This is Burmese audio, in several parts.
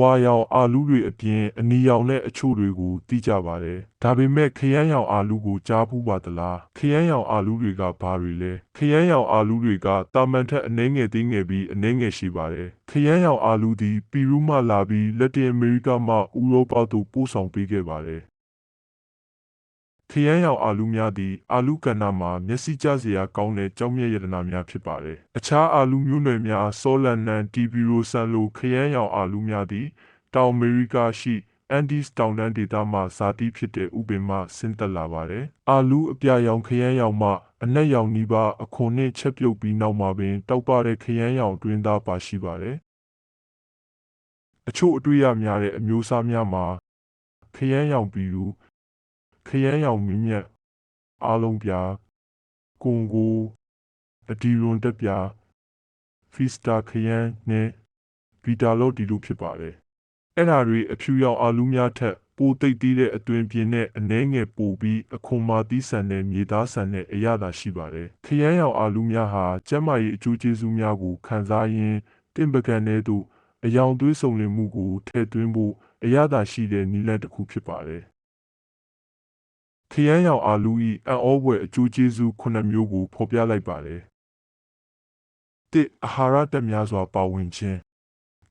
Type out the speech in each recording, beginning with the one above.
ဝါရောင်အာလူးတွေအပြင်အနီရောင်နဲ့အချို့တွေကိုသိကြပါတယ်ဒါပေမဲ့ခရမ်းရောင်အာလူးကိုကြားဖူးပါသလားခရမ်းရောင်အာလူးတွေကဘာတွေလဲခရမ်းရောင်အာလူးတွေကတာမန်ထက်အနှဲငယ်သေးငယ်ပြီးအနှဲငယ်ရှိပါတယ်ခရမ်းရောင်အာလူးသည်ပီရူးမှလာပြီးလက်တင်အမေရိကမှဥရောပသို့ပို့ဆောင်ပေးခဲ့ပါတယ် ခရမ်းရောင်အာလူးများသည်အာလူးကဏ္ဍမှာမျက်စိကျစရာကောင်းတဲ့ကြောင်းမြတ်ရတနာများဖြစ်ပါတယ်။အခြားအာလူးမျိုးနွယ်များဆောလန်နန်တီဘီရိုဆန်လိုခရမ်းရောင်အာလူးများသည်တောင်အမေရိကရှိအန်ဒီစ်တောင်တန်းဒေသမှဇာတိဖြစ်တဲ့ဥပင်မှဆင်းသက်လာပါတယ်။အာလူးအပြာရောင်ခရမ်းရောင်မှအနက်ရောင်နီးပါးအခွန်နှင့်ချက်ပြုတ်ပြီးနောက်မှာပင်တောက်ပတဲ့ခရမ်းရောင်တွင်သားပါရှိပါတယ်။အချို့အတွေ့ရများတဲ့အမျိုးအစားများမှာခရမ်းရောင်ပီရူ ခရမ်းရောင်မြင့်မြတ်အားလုံးပြာကွန်ကိုအဒီရွန်တက်ပြာဖီစတာခရမ်းနဲ့ဗီတာလော့ဒီလိုဖြစ်ပါတယ်အဲ့ဓာတွေအဖြူရောင်အာလူးများထက်ပိုသိပ်သေးတဲ့အတွင်ပြင်းနဲ့အနှဲငယ်ပိုပြီးအခွန်မာသီးဆန်တဲ့မြေသားဆန်တဲ့အရသာရှိပါတယ်ခရမ်းရောင်အာလူးများဟာကျန်းမာရေးအကျိုးကျေးဇူးများကိုခံစားရင်းတင့်ပကံတဲ့သို့အယောင်သွေးစုံလင်မှုကိုထည့်သွင်းဖို့အရသာရှိတဲ့နည်းလမ်းတစ်ခုဖြစ်ပါတယ် ခရမ်းရောင်အာလူ၏အံ့ဩဖွယ်အကျိုးကျေးဇူးခုနှစ်မျိုးကိုဖော်ပြလိုက်ပါတယ်။တစ်အာဟာရတက်များစွာပါဝင်ခြင်း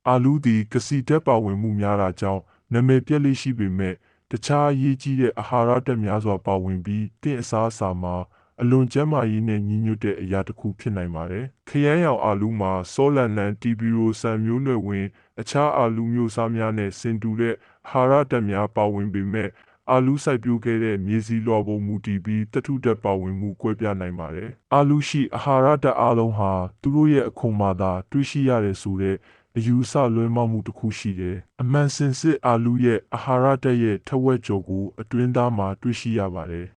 အာလူသည်ကစီတက်ပါဝင်မှုများတာကြောင့်နာမည်ပြက်လေးရှိပေမဲ့တခြားအရေးကြီးတဲ့အာဟာရတက်များစွာပါဝင်ပြီးတင့်အစားအစာမှာအလွန်ကျန်းမာရေးနဲ့ညီညွတ်တဲ့အရာတစ်ခုဖြစ်နိုင်ပါတယ်။ခရမ်းရောင်အာလူမှာဆောလန်နန်တီဘီရိုဆန်မျိုးနွယ်ဝင် အခြားအာလူမျိုးစားများနဲ့ဆင်တူတဲ့အာဟာရတက်များပါဝင်ပေမဲ့ အာလူစိုက်ပျိုးခဲ့တဲ့မြေစီလွှာပုံမူတည်ပြီးတထုတက်ပါဝင်မှုကွဲပြားနိုင်ပါတယ်။အာလူရှိအာဟာရဓာတ်အလုံးဟာသူတို့ရဲ့အခွန်မှသာတွေးရှိရတယ်ဆိုတဲ့အယူအဆလွဲမှားမှုတစ်ခုရှိတယ်။အမှန်စင်စစ်အာလူရဲ့အာဟာရဓာတ်ရဲ့ထက်ဝက်ကျော်ကိုအတွင်းသားမှာတွေးရှိရပါတယ်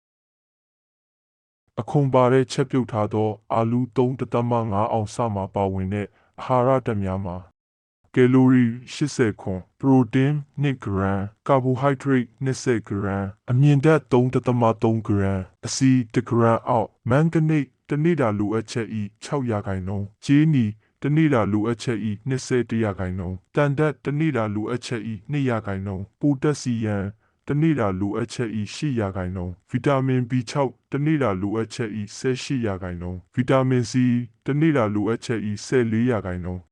။အခွန်ပါတဲ့ချက်ပြုတ်ထားသော အာလူ3.5အောင်စမှာပါဝင်တဲ့အာဟာရဓာတ်များမှာ ကယ်လိုရီ80ခွန်ပရိုတင်း2ဂရမ်ကာဘိုဟိုက်ဒရိတ်20ဂရမ်အမြင့်ဓာတ်3.3ဂရမ်အဆီ1ဂရမ်အောက်မန်ဂနိတ်တနေ့တာလိုအပ်ချက်ဤ6ရာခိုင်နှုန်းဂျီနီတနေ့တာလိုအပ်ချက်ဤ20ရာခိုင်နှုန်းတန်ဓာတ်တနေ့တာလိုအပ်ချက်ဤ2ရာခိုင်နှုန်းပိုတက်ဆီယမ်တနေ့တာလိုအပ်ချက်ဤ8ရာခိုင်နှုန်းဗီတာမင် B6 တနေ့တာလိုအပ်ချက်ဤ18ရာခိုင်နှုန်းဗီတာမင် C တနေ့တာလိုအပ်ချက်ဤ14ရာခိုင်နှုန်း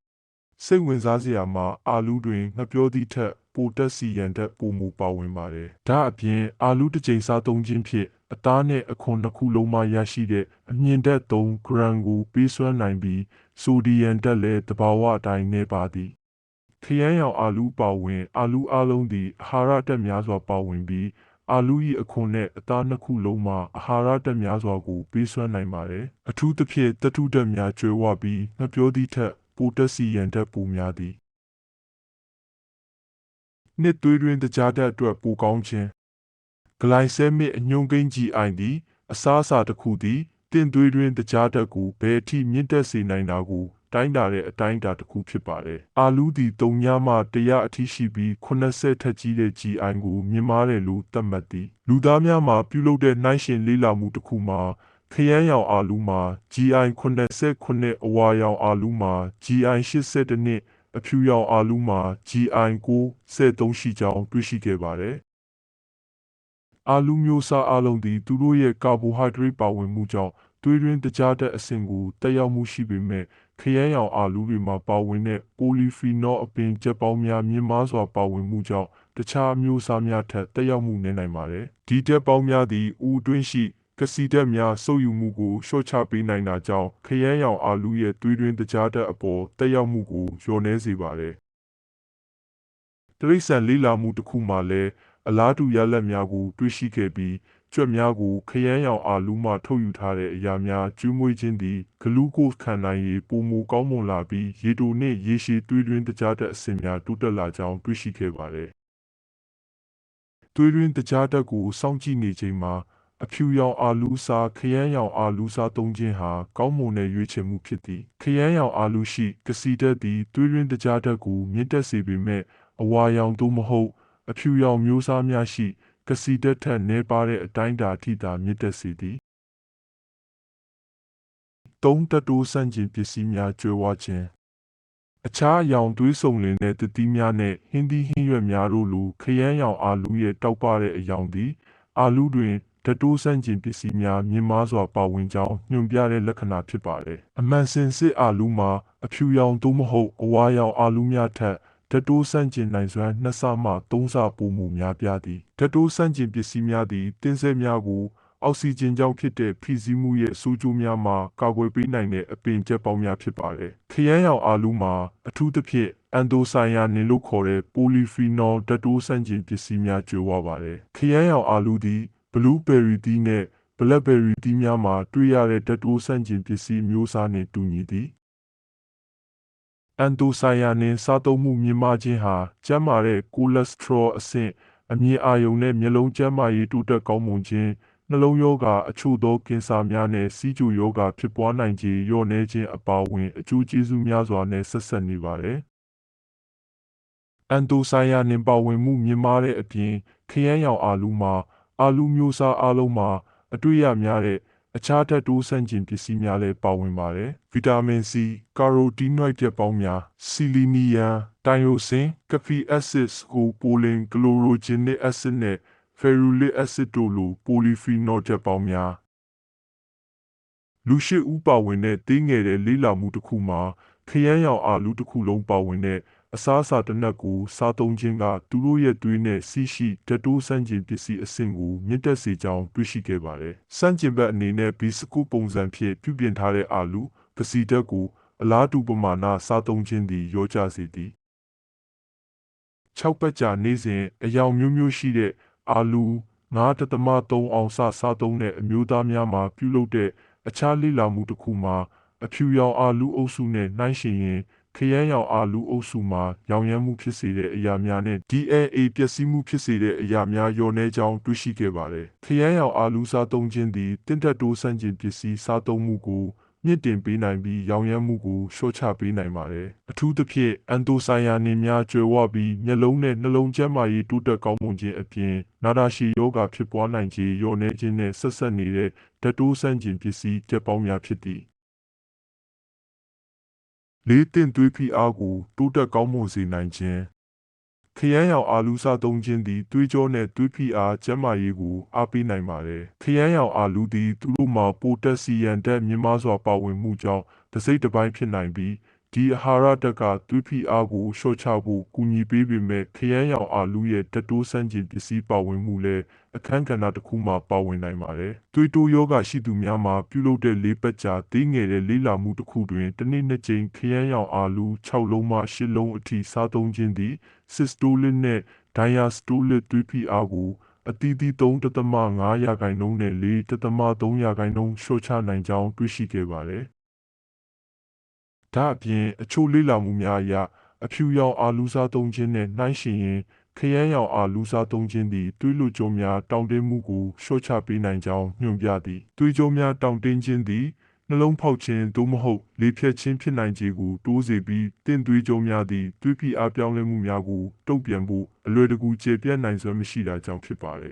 စိတ်ဝင်စားစရာမှာအာလူးတွင်ငှက်ပြောသည့်ထက်ပိုတက်စီရန်တက်ပိုမူပါဝင်ပါတယ်။ဒါအပြင်အာလူးတစ်ကြိမ်စားသုံးခြင်းဖြင့်အသားနဲ့အခွန်တစ်ခုလုံးမှရရှိတဲ့အမြင့်တက်3ဂရမ်ကိုပေးစွမ်းနိုင်ပြီးဆိုဒီယမ်တက်လည်းတဘာဝအတိုင်းနေပါသည်။ခရမ်းရောင်အာလူးပါဝင် အာလူးအလုံးသည်အာဟာရတက်များစွာပါဝင်ပြီးအာလူး၏အခွန်နဲ့အသားနှစ်ခုလုံးမှာအာဟာရတက်များစွာကိုပေးစွမ်းနိုင်ပါတယ်။အထူးသဖြင့်တထုတက်များကျွဲဝပြီးငှက်ပြောသည့်ထက် ပိုတက်စီရန်တက်ပိုများသည်နှစ်သွေးတွင်တကြားတက်အတွက်ပိုကောင်းခြင်းဂလိုင်ဆဲမစ်အညွန့်ကိန်းကြီးအိုင်သည် အစားအစာတစ်ခုသည်တင့်သွေးတွင်တကြားတက်ကိုဘယ်အထိမြင့်တက်စေနိုင်တာကိုတိုင်းတာတဲ့အတိုင်းအတာတစ်ခုဖြစ်ပါတယ်။အာလူးသည်၃ညမှ100အထိရှိပြီး80ထက်ကြီးတဲ့ GI ကိုမြင်မာတယ်လို့သတ်မှတ်သည်။လူသားများမှာပြုလုပ်တဲ့နှိုင်းယှဉ်လေ့လာမှုတစ်ခုမှာ ခရမ်းရောင်အာလူးမှာ GI 89အဝါရောင်အာလူးမှာ GI 82နှစ်အဖြူရောင်အာလူးမှာ GI 93ရှိကြောင်းတွေ့ရှိခဲ့ပါတယ်။အာလူးမျိုးစားအလုံးသည်သူတို့ရဲ့ကာဘိုဟိုက်ဒရိတ်ပါဝင်မှုကြောင့်သွေးရင်းတကြားတဲ့အဆင့်ကိုတက်ရောက်မှုရှိပေမဲ့ခရမ်းရောင်အာလူးတွေမှာပါဝင်တဲ့ပိုလီဖီနောအပင်ချက်ပေါင်းများမြင့်မားစွာပါဝင်မှုကြောင့်တခြားမျိုးစားများထက်တက်ရောက်မှုနည်းနိုင်ပါတယ်။ဒီတက်ပေါင်းများသည်ဦးအတွင်းရှိ ကစီတက်များစုပ်ယူမှုကိုလျှော့ချပေးနိုင်တာကြောင့်ခရမ်းရောင်အာလူရဲ့သွေးတွင်းတကြားတက်အပေါ်တက်ရောက်မှုကိုလျော့နှဲစေပါတယ်။တရိษံလေးလာမှုတစ်ခုမှလည်းအလားတူရလဒ်များကိုတွေ့ရှိခဲ့ပြီးကြွက်များကိုခရမ်းရောင်အာလူမှထုတ်ယူထားတဲ့အရာများကျွေးမွေးခြင်းသည်ဂလူးကို့ခံနိုင်ရေးပုံမူကောင်းမွန်လာပြီးရေတိုနှင့်ရေရှည်သွေးတွင်းတကြားတက်အဆင့်များတိုးတက်လာကြောင်းတွေ့ရှိခဲ့ပါတယ်။သွေးတွင်းတကြားတက်ကိုစောင့်ကြည့်နေချိန်မှာ အဖြူရောင်အာလူးစားခရမ်းရောင်အာလူးစားသုံးခြင်းဟာကောင်းမွန်တဲ့ရွေးချယ်မှုဖြစ်သည်ခရမ်းရောင်အာလူးရှိကစီတက်သည်သွေးရင်းတကြားတက်ကိုမြင့်တက်စေပေမဲ့အဝါရောင်သို့မဟုတ် အဖြူရောင်မျိုးစားများရှိကစီတက်ထက်နည်းပါတဲ့အတိုင်းအတာထိသာမြင့်တက်စေသည်သုံးတတိုးဆန့်ကျင်ပစ္စည်းများကျွဲဝခြင်းအခြားအယောင်သွေးစုံလင်တဲ့တတိများနဲ့ဟင်းသီးဟင်းရွက်များတို့လိုခရမ်းရောင်အာလူရဲ့တောက်ပတဲ့အယောင်သည် အာလူတွင် ဓာတိုးဆန့်ကျင်ပစ္စည်းများမြင့်မားစွာပါဝင်ကြောင်းညွှန်ပြတဲ့လက္ခဏာဖြစ်ပါတယ်။အမှန်စင်စစ်အာလူမှာအဖြူရောင်သို့မဟုတ်အဝါရောင်အာလူများထက်ဓာတိုးဆန့်ကျင်နိုင်စွမ်းနှစ်ဆမှသုံးဆပိုမိုများပြားသည်ဓာတိုးဆန့်ကျင်ပစ္စည်းများသည်တင်းစဲများကိုအောက်ဆီဂျင်ကြောင့်ဖြစ်တဲ့ဖိစီးမှုရဲ့ဆိုးကျိုးများမှာကာကွယ်ပေးနိုင်တဲ့အပင်ကျက်ပေါင်းများဖြစ်ပါတယ်။ခရမ်းရောင်အာလူမှာအထူးသဖြင့်အန်ဒိုဆိုင်ယာနင်လို့ခေါ်တဲ့ပိုလီဖီနော်ဓာတိုးဆန့်ကျင်ပစ္စည်းများကျွေးဝပါတယ်။ခရမ်းရောင်အာလူသည် ဘလူးဘယ်ရီတီးနဲ့ဘလက်ဘယ်ရီတီးများမှာ တွေ့ရတဲ့ဓာတိုးဆန့်ကျင်ပစ္စည်းမျိုးစားနှင့် တူညီသည်။အန်ဒိုဆိုင်ယာနင် စားသုံးမှုမြင့်မားခြင်းဟာ ကျန်းမာတဲ့ ကိုလက်စထရောအဆင့် အမြင်အာရုံနဲ့ မျက်လုံးကျန်းမာရေး တိုးတက်ကောင်းမွန်ခြင်း နှလုံးရောဂါ အချို့သော ကင်ဆာများနဲ့စီးကျူရောဂါ ဖြစ်ပွားနိုင်ခြေ လျော့နည်းခြင်း အပါအဝင် အကျိုးကျေးဇူးများစွာနဲ့ ဆက်ဆက်နေပါတယ်။အန်တိုဆိုင်ယာနင် ပါဝင်မှုမြင့်မားတဲ့အပြင် ခရမ်းရောင်အာလူမှာ အာလူမျိုးစားအလုံးမှာ အတွေ့ရများတဲ့အခြားဓာတ်တိုးဆန့်ကျင်ပစ္စည်းများလည်းပါဝင်ပါတယ်။ဗီတာမင်စီ၊ကာရိုတီနွိုက်တက်ပေါင်းများ၊ဆီလီနီယမ်၊တိုင်ယိုဆင်၊ကဖီအက်ဆစ်၊ကိုပိုလင်၊ကလိုရိုဂျင်နစ်အက်ဆစ်နဲ့ဖယ်ရူလစ်အက်ဆစ်တို့လိုပိုလီဖီနော်တက်ပေါင်းများလူရှိဥပါဝင်တဲ့တင်းငယ်တဲ့လေးလာမှုတစ်ခုမှာခရမ်းရောင်အာလူတစ်ခုလုံးပါဝင်တဲ့ အစားအစာတစ်နက်ကိုစားသုံးခြင်းကသူတို့ရဲ့သွေးနဲ့စီးရှိဓာတ်တိုးဆန့်ကျင်ပစ္စည်းအဆင့်ကိုမြင့်တက်စေကြောင်းတွေ့ရှိခဲ့ပါတယ်။ဆန့်ကျင်ဘက်အနေနဲ့ဘီစကူပုံစံဖြင့်ပြုပြင်ထားတဲ့အာလူပစီဓာတ်ကိုအလားတူပမာဏစားသုံးခြင်းသည်ရောကြစေသည်။6ပတ်ကြာနေ့စဉ်အယောင်မျိုးမျိုးရှိတဲ့အာလူ9.3အောင်စစားသုံးတဲ့အမျိုးသားများမှာပြုလုပ်တဲ့အခြားလေ့လာမှုတစ်ခုမှာအဖြူရောင်အာလူအုပ်စုနဲ့နှိုင်းယှဉ်ရင် ခရမ်းရောင်အာလူအုပ်စုမှာရောင်ရမ်းမှုဖြစ်စေတဲ့အရာများနဲ့ DNA ပျက်စီးမှုဖြစ်စေတဲ့အရာများလျော့နေကြောင်းတွေ့ရှိခဲ့ပါတယ်။ခရမ်းရောင်အာလူစားသုံးခြင်းသည်တင့်တက်တိုးဆန့်ကျင်ပစ္စည်းစားသုံးမှုကိုမြင့်တင်ပေးနိုင်ပြီးရောင်ရမ်းမှုကိုလျှော့ချပေးနိုင်ပါတယ်။အထူးသဖြင့်အန်တိုဆိုင်ယာနင်များကျွယ်ဝပြီးမျက်လုံးနဲ့နှလုံးကျန်းမာရေးတိုးတက်ကောင်းမွန်ခြင်းအပြင်နာတာရှည်ယောဂဖြစ်ပွားနိုင်ခြင်းလျော့နေခြင်းနဲ့ဆက်ဆက်နေတဲ့ဓာတ်တိုးဆန့်ကျင်ပစ္စည်းကျက်ပေါင်းများဖြစ်သည်။ လေးတင်သွေးဖိအားကိုတိုးတက်ကောင်းမွန်စေနိုင်ခြင်းခရမ်းရောင်အာလူစားသုံးခြင်းသည်သွေးကြောနဲ့သွေးဖိအားကျန်းမာရေးကိုအားပေးနိုင်ပါတယ်။ခရမ်းရောင်အာလူသည်သူတို့မှာပိုတက်ဆီယမ်ဓာတ်မြင့်မားစွာပါဝင်မှုကြောင့်တစိမ့်တစ်ပိုင်းဖြစ်နိုင်ပြီး ဒီအာဟာရဓာတ်ကသွေးဖိအားကိုလျှော့ချဖို့ကူညီပေးပေမဲ့ခရမ်းရောင်အာလူရဲ့ဓာတ်တိုးဆန့်ကျင်ပစ္စည်းပါဝင်မှုလည်းအခန်းကဏ္ဍတစ်ခုမှာပါဝင်နိုင်ပါတယ်။သွေးတိုးယောဂရှိသူများမှာပြုလုပ်တဲ့လေးပတ်ကြာသေးငယ်တဲ့လေးလာမှုတစ်ခုတွင်တစ်နေ့နှစ်ကြိမ်ခရမ်းရောင်အာလူ6လုံးမှ8လုံးအထိစားသုံးခြင်းသည် systolic နဲ့ diastolic သွေးဖိအားကိုအသီးသီး3.5ရာခိုင်နှုန်းနဲ့4.3ရာခိုင်နှုန်းလျှော့ချနိုင်ကြောင်းတွေ့ရှိခဲ့ပါတယ်။ ဒါအပြင်အချို့လေ့လာမှုများအရအဖြူရောင်အာလူစားသုံးခြင်းနဲ့နှိုင်းယှဉ်ရင်ခရမ်းရောင်အာလူစားသုံးခြင်းသည်သွေးလွှတ်ကြောများတောင့်တင်းမှုကိုလျှော့ချပေးနိုင်ကြောင်းညွှန်ပြသည်သွေးကြောများတောင့်တင်းခြင်းသည်နှလုံးဖောက်ခြင်းသို့မဟုတ်လေဖြတ်ခြင်းဖြစ်နိုင်ခြေကိုတိုးစေပြီးတင့်သွေးကြောများသည့်သွေးဖိအားပြောင်းလဲမှုများကိုတုံ့ပြန်ဖို့အလွယ်တကူကျေပြန့်နိုင်စွမ်းမရှိတာကြောင့်ဖြစ်ပါတ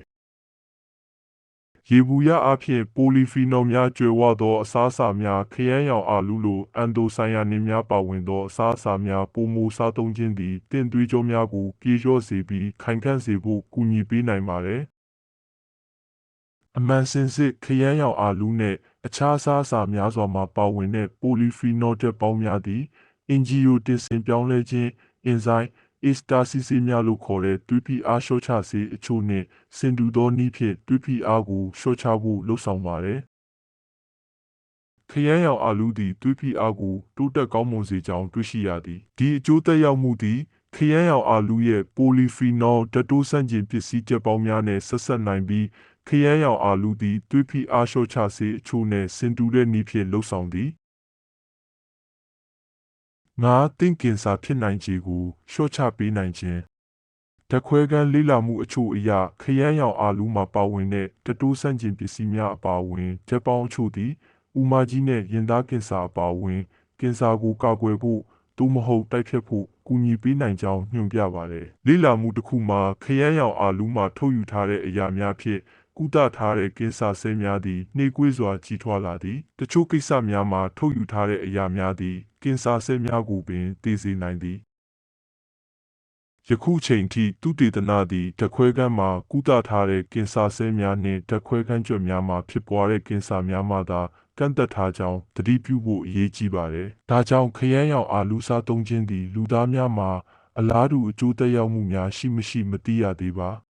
ယ်ရေဘူးရအဖြစ်ပိုလီဖီနော်များကျွယ်ဝသောအစားအစာများခရမ်းရောင်အာလူလိုအန်ဒိုဆိုင်ယာနင်များပါဝင်သောအစားအစာများပုံမူစားသုံးခြင်းသည်တင့်သွေးကြောများကိုပြေလျော့စေပြီးခိုင်ခန့်စေဖို့ကူညီပေးနိုင်ပါတယ်။အမှန်စင်စစ်ခရမ်းရောင်အာလူနှင့်အခြားအစားအစာများစွာမှာပါဝင်တဲ့ပိုလီဖီနော်ဓာတ်ပေါင်းများသည်အင်ဂျီယိုတင်ဆင်ပြောင်းလဲခြင်းအင်ဇိုင်း အစ္စတာစီစီများလို့ခေါ်တဲ့သွေးဖိအားလျှော့ချစေအချို့နဲ့စင်တူသောနည်းဖြင့်သွေးဖိအားကိုလျှော့ချဖို့လှုံ့ဆော်ပါတယ်။ခရမ်းရောင်အာလူသည်သွေးဖိအားကိုတိုးတက်ကောင်းမွန်စေကြောင်းတွေ့ရှိရသည်။ဒီအကျိုးသက်ရောက်မှုသည်ခရမ်းရောင်အာလူရဲ့ပိုလီဖီနော်ဓာတ်တိုးဆန့်ကျင်ပစ္စည်းချက်ပေါင်းများနဲ့ဆက်ဆက်နိုင်ပြီးခရမ်းရောင်အာလူသည်သွေးဖိအားလျှော့ချစေအချို့နဲ့စင်တူတဲ့နည်းဖြင့်လှုံ့ဆော်သည်။ ငါတင့်ကင်ဆာဖြစ်နိုင်ခြေကိုလျှော့ချပေးနိုင်ခြင်းဓခွဲကန်းလေးလာမှုအချို့အရာခရမ်းရောင်အာလူမှာပါဝင်တဲ့တတိုးဆန့်ကျင်ပစ္စည်းများအပါအဝင်ဓာတ်ပေါင်းအချို့သည်ဥမာကြီးနဲ့ရင်သားကင်ဆာအပါအဝင်ကင်ဆာကိုကာကွယ်ဖို့သို့မဟုတ်တိုက်ဖြတ်ဖို့ကူညီပေးနိုင်ကြောင်းညွှန်ပြပါတယ်။လေးလာမှုတစ်ခုမှာခရမ်းရောင်အာလူမှာထုတ်ယူထားတဲ့အရာများဖြင့် ကုသထားတဲ့ကင်ဆာဆဲများသည်နှေးကွေးစွာကြီးထွားလာသည်တချို့ကိစ္စများမှာထုတ်ယူထားတဲ့အရာများသည်ကင်ဆာဆဲများကိုပင်တည်စေနိုင်သည်ယခုချိန်ထိသူတေသနာသည်ဓာတ်ခွဲခန်းမှာကုသထားတဲ့ကင်ဆာဆဲများနှင့်ဓာတ်ခွဲခန်းကြွက်များမှာဖြစ်ပွားတဲ့ကင်ဆာများမှသာကန့်သက်ထားကြောင်းသတိပြုဖို့အရေးကြီးပါတယ်။ဒါကြောင့်ခရမ်းရောင်အာလူစားသုံးခြင်းသည်လူသားများမှာအလားတူအကျိုးသက်ရောက်မှုများရှိမရှိမသိရသေးပါ။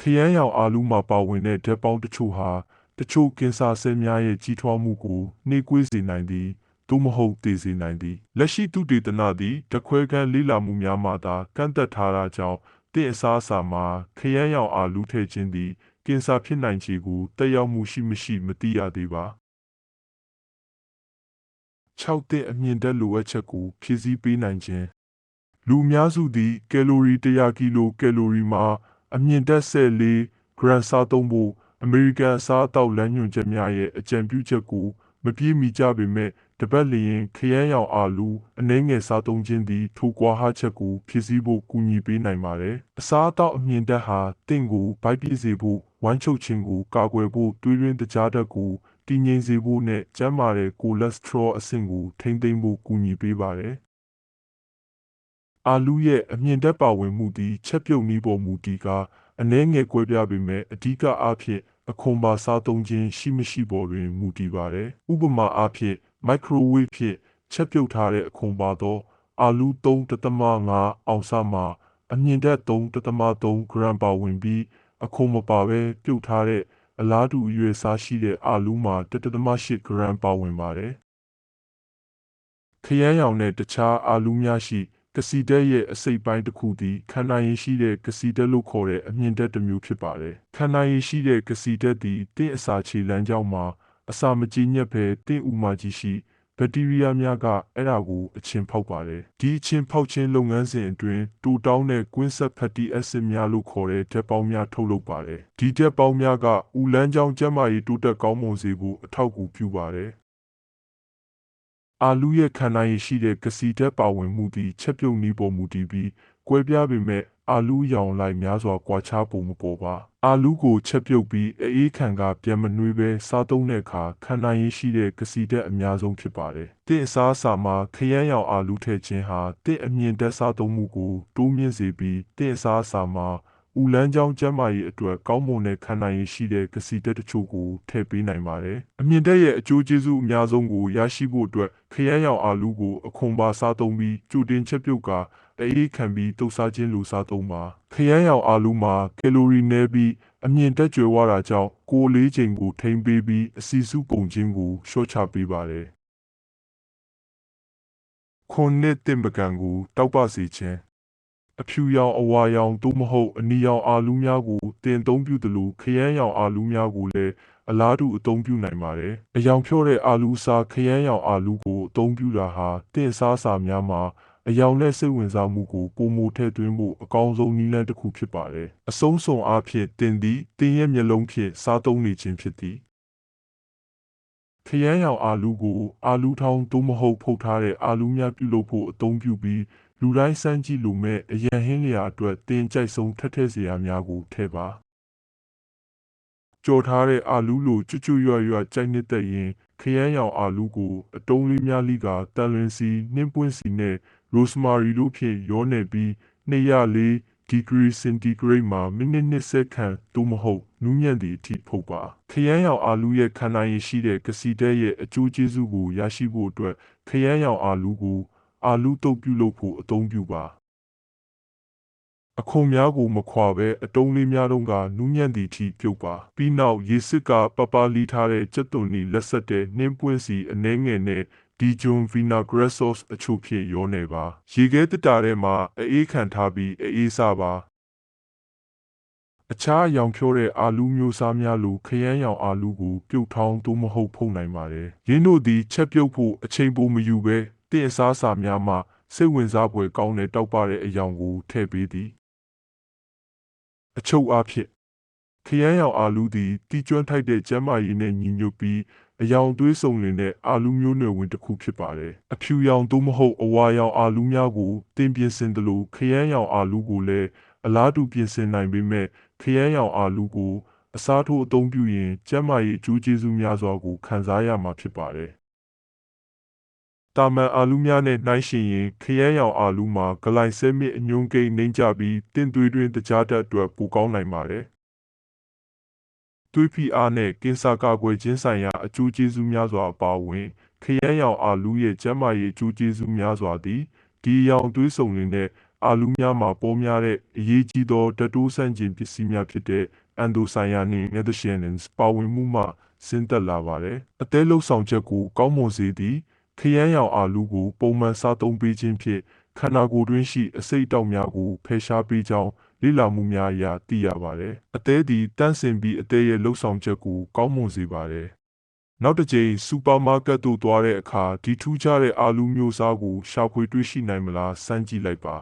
ခရမ်းရောင်အာလူမှာပါဝင်တဲ့ဓာတ်ပေါင်းတချို့ဟာတချို့ကင်ဆာဆဲများရဲ့ကြီးထွားမှုကိုနှေးကွေးစေနိုင်သည်သို့မဟုတ်တည်စေနိုင်သည်လက်ရှိသူတေသနသည်တခွဲခန်းလေးလာမှုများမှသာကန့်သက်ထားတာကြောင့်တင့်အစားအစာမှာခရမ်းရောင်အာလူထည့်ခြင်းသည်ကင်ဆာဖြစ်နိုင်ခြေကိုတက်ရောက်မှုရှိမရှိမသိရသေးပါ6တဲ့အမြင့်တက်လိုအပ်ချက်ကိုဖြည့်ဆည်းပေးနိုင်ခြင်းလူအများစုသည်ကယ်လိုရီ100ကီလိုကယ်လိုရီမှာ အမြင့်တက်14ဂရမ်စားသုံးဖို့အမေရိကန်အစားအသောက်လမ်းညွှန်ချက်များရဲ့အကြံပြုချက်ကိုမပြည့်မီကြပေမဲ့တပတ်လျင်ခရမ်းရောင်အာလူအနှဲငယ်စားသုံးခြင်းသည်ထိုကွာဟချက်ကိုဖြစ်စည်းဖို့ကူညီပေးနိုင်ပါတယ်။အစားအသောက်အမြင့်တက်ဟာတင့်ကိုဗိုက်ပြည့်စေဖို့ဝမ်းချုပ်ခြင်းကိုကာကွယ်ဖို့တွေးရင်းတကြားတက်ကိုတည်ငြိမ်စေဖို့နဲ့ကျန်းမာတဲ့ကိုလက်စထရောအဆင့်ကိုထိမ့်သိမ်းဖို့ကူညီပေးပါတယ်။ အာလူရဲ့အမြင့်တက်ပါဝင်မှုသည်ချက်ပြုတ်နည်းပေါ်မူတည်ကာအနှဲငယ်ကွဲပြားပေမဲ့အဓိကအားဖြင့်အခွန်ပါစားသုံးခြင်းရှိမရှိပေါ်တွင်မူတည်ပါတယ်။ဥပမာအားဖြင့်မိုက်ခရိုဝေ့ဖြင့်ချက်ပြုတ်ထားတဲ့အခွန်ပါသော အာလူ3.5အောင်စမှအမြင့်တက်3.3ဂရမ်ပါဝင်ပြီးအခွန်မပါဘဲပြုတ်ထားတဲ့အလားတူအရွယ်စားရှိတဲ့အာလူမှာ1.8ဂရမ်ပါဝင်ပါတယ်။ခရမ်းရောင်နဲ့တခြားအာလူများရှိ ကစီတက်ရဲ့အစိတ်ပိုင်းတစ်ခုသည်ခန္ဓာရည်ရှိတဲ့ကစီတက်လို့ခေါ်တဲ့အမြင့်တက်တစ်မျိုးဖြစ်ပါတယ်။ခန္ဓာရည်ရှိတဲ့ကစီတက်သည်တင့်အစာခြေလမ်းကြောင်းမှာအစာမကြေညက်ဘဲတင့်ဥမာကြီးရှိဘက်တီးရီးယားများကအဲ့ဒါကိုအချင်းဖောက်ပါတယ်။ဒီအချင်းဖောက်ခြင်းလုပ်ငန်းစဉ်အတွင်းတူတောင်းတဲ့ကွင်းဆက်ဖက်တီအက်ဆစ်များလို့ခေါ်တဲ့ဓာတ်ပေါင်းများထုတ်လုပ်ပါတယ်။ဒီဓာတ်ပေါင်းများကဥလန်းကြောင်းကျန်းမာရေးတိုးတက်ကောင်းမွန်စေဖို့အထောက်အကူပြုပါတယ်။ အာလူရဲ့ခန္ဓာရည်ရှိတဲ့ကစီဓာတ်ပါဝင်မှုသည်ချက်ပြုတ်နည်းပေါ်မူတည်ပြီးကွဲပြားပေမဲ့အာလူရောင်လိုက်များစွာကွာခြားပုံမပေါ်ပါအာလူကိုချက်ပြုတ်ပြီးအေးခံကပြန်မနှွေးပဲစားသုံးတဲ့အခါခန္ဓာရင်းရှိတဲ့ကစီတက်အများဆုံးဖြစ်ပါတယ်။တင့်အစားအစာမှာခရမ်းရောင်အာလူထည့်ခြင်းဟာတင့်အမြင့်တက်စားသုံးမှုကိုတိုးမြင့်စေပြီးတင့်အစားအစာမှာ ဥလန်းချောင်းကျန်းမာရေးအတွက်ကောင်းမွန်တဲ့ခန္ဓာရည်ရှိတဲ့ကစီတက်တချို့ကိုထည့်ပေးနိုင်ပါတယ်။အမြင့်တက်ရဲ့အကျိုးကျေးဇူးအများဆုံးကိုရရှိဖို့အတွက်ခရမ်းရောင်အာလူကိုအခွန်ပါစားသုံးပြီးကြိုတင်ချက်ပြုတ်ကာအေးခံပြီးတုပ်စားခြင်းလူစားသုံးပါခရမ်းရောင်အာလူမှာကယ်လိုရီနည်းပြီးအမြင့်တက်ကြွယ်ဝတာကြောင့်ကိုယ်လေးချိန်ကိုထိမ့်ပေးပြီးအစီစုကုန်ခြင်းကိုလျှော့ချပေးပါတယ်ခွန်နဲ့တင်ပကံကိုတောက်ပစေခြင်း အဖြူရောင်အဝါရောင်သို့မဟုတ်အနီရောင်အာလူးများကိုတင်သုံးပြုသလိုခရမ်းရောင်အာလူးများကိုလည်းအလားတူအသုံးပြုနိုင်ပါတယ်။အယောင်ဖြော့တဲ့အာလူးစားခရမ်းရောင်အာလူးကိုအသုံးပြုတာဟာတင့်စားစာများမှာအယောင်နဲ့စိတ်ဝင်စားမှုကိုပုံမထည့်သွင်းဖို့အကောင်းဆုံးနည်းလမ်းတစ်ခုဖြစ်ပါတယ်။အဆုံးစွန်အားဖြင့်တင်သည်တင်ရဲ့မျက်လုံးဖြင့်စားသုံးနေခြင်းဖြစ်သည်။ခရမ်းရောင်အာလူးကိုအာလူးထောင်းသို့မဟုတ်ဖုတ်ထားတဲ့အာလူးများပြုလုပ်ဖို့အသုံးပြုပြီး လူတိုင်းစမ်းကြည့်လို့မဲ့အရန်ဟင်းလျာအတွက်တင်ကြိုက်ဆုံးထက်ထက်စရာများကိုထည့်ပါကြော်ထားတဲ့အာလူးလိုကျွတ်ကျွတ်ရွရွကြိုက်နေတဲ့ရင်ခရမ်းရောင်အာလူးကိုအတုံးလေးများလိကတန်လွင်စီနှင်းပွင့်စီနဲ့ rosemary တို့ဖြင့်ရောနယ်ပြီး204ဒီဂရီစင်တီဂရိတ်မှာမိနစ်20ခန့်သို့မဟုတ်နူးညံ့သည့်အထိဖုတ်ပါခရမ်းရောင်အာလူးရဲ့ခန္ဓာရည်ရှိတဲ့ကစီတဲရဲ့အကျိုးကျေးဇူးကိုရရှိဖို့အတွက်ခရမ်းရောင်အာလူးကို အာလူးတုပ်ပြုလုပ်ဖို့အသုံးပြုပါအခွန်များကိုမခွာပဲအတုံးလေးများတုန်းကနူးညံ့သည့်အထိပြုတ်ပါပြီးနောက်ရေစစ်ကပပလီထားတဲ့ကြက်သွန်နီလက်ဆက်တဲ့နှင်းပွင့်စီအနှဲငယ်နဲ့ဒီဂျွန်ဗီနာဂရက်ဆော့စ်အချို့ဖြင့်ရောနေပါရေခဲတတာထဲမှာအေးခံထားပြီးအေးစားပါအခြားရောင်ဖြိုးတဲ့အာလူးမျိုးစားများလိုခရမ်းရောင်အာလူးကိုပြုတ်ထောင်းသို့မဟုတ်ဖုံနိုင်ပါတယ်ရင်းတို့သည်ချက်ပြုတ်ဖို့အချိန်ပိုမယူဘဲ တင့်အစားအစာများမှစိတ်ဝင်စားဖွယ်ကောင်းတဲ့တောက်ပတဲ့အယောင်ကိုထည့်ပေးသည်အချုပ်အားဖြင့်ခရမ်းရောင်အာလူးသည်တီကျွမ်းထိုက်တဲ့ကျမ်းမာရေးနဲ့ညီညွတ်ပြီးအယောင်သွေးစုံလင်တဲ့အာလူးမျိုးနွယ်ဝင်တစ်ခုဖြစ်ပါတယ်။အဖြူရောင်သို့မဟုတ်အဝါရောင်အာလူးများကိုတင်ပြင်ဆင်သလိုခရမ်းရောင်အာလူးကိုလည်းအလားတူပြင်ဆင်နိုင်ပေမဲ့ခခရမ်းရောင်အာလူးကိုအစားထိုးအသုံးပြုရင်ကျန်းမာရေးအကျိုးကျေးဇူးများစွာကိုခံစားရမှာဖြစ်ပါတယ်။ တာမန်အာလူးများနဲ့နှိုင်းယှဉ်ရင်ခရမ်းရောင်အာလူးမှာဂလိုင်ဆဲမစ်အညွန်းကိန်းနှိမ့်ကြပြီးတင့်သွေးတွင်းတကြားတက်အတွက်ပိုကောင်းနိုင်ပါတယ်။သွေးဖိအားနဲ့ကင်ဆာကာကွယ်ခြင်းဆိုင်ရာအကျိုးကျေးဇူးများစွာအပါအဝင်ခရမ်းရောင်အာလူးရဲ့ကျန်းမာရေးအကျိုးကျေးဇူးများစွာသည်ဒီအရောင်သွေးစုံတွေနဲ့အာလူးများမှာပေါ်များတဲ့အရေးကြီးသောဓာတ်တိုးဆန့်ကျင်ပစ္စည်းများဖြစ်တဲ့ anthocyanin methicillins ပါဝင်မှုမှဆင်းသက်လာပါတယ်။အသေးလှုပ်ဆောင်ချက်ကိုကောင်းမွန်စေသည့် ခရမ်းရောင်အာလူးကိုပုံမှန်စားသုံးပေးခြင်းဖြင့်ခန္ဓာကိုယ်တွင်းရှိအဆိပ်အတောက်များကိုဖယ်ရှားပေးကြောင်းလေ့လာမှုများအရသိရပါတယ်။အသေးသည်တန့်စင်ပြီးအသေးရဲ့လှုပ်ဆောင်ချက်ကိုကောင်းမွန်စေပါတယ်။နောက်တစ်ကြိမ်စူပါမားကတ်သို့သွားတဲ့အခါဒီထူးခြားတဲ့အာလူးမျိုးစားကိုရှာဖွေတွေ့ရှိနိုင်မလားစမ်းကြည့်လိုက်ပါ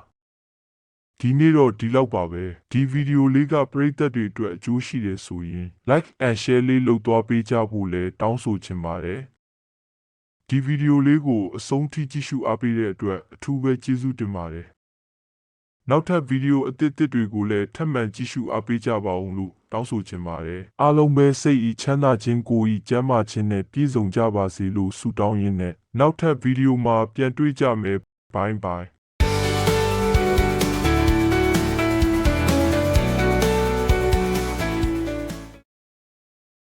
။ဒီနေ့တော့ဒီလောက်ပါပဲဒီဗီဒီယိုလေးကပရိသတ်တွေအတွက်အကျိုးရှိတယ်ဆိုရင် like and share လေးလုပ်သွားပေးကြဖို့လည်းတောင်းဆိုချင်ပါတယ် ဒီဗီဒီယိုလေးကိုအဆုံးထိကြည့်ရှုအားပေးတဲ့အတွက်အထူးပဲကျေးဇူးတင်ပါတယ်နောက်ထပ်ဗီဒီယိုအသစ်အသစ်တွေကိုလည်းထပ်မံကြည့်ရှုအားပေးကြပါအောင်လို့တောင်းဆိုချင်ပါတယ်အားလုံးပဲစိတ်ဤချမ်းသာခြင်းကိုယ်ဤကျန်းမာခြင်းနဲ့ပြည့်စုံကြပါစေလို့ဆုတောင်းရင်းနဲ့နောက်ထပ်ဗီဒီယိုမှာပြန်တွေ့ကြမယ်ဘိုင်းဘိုင်း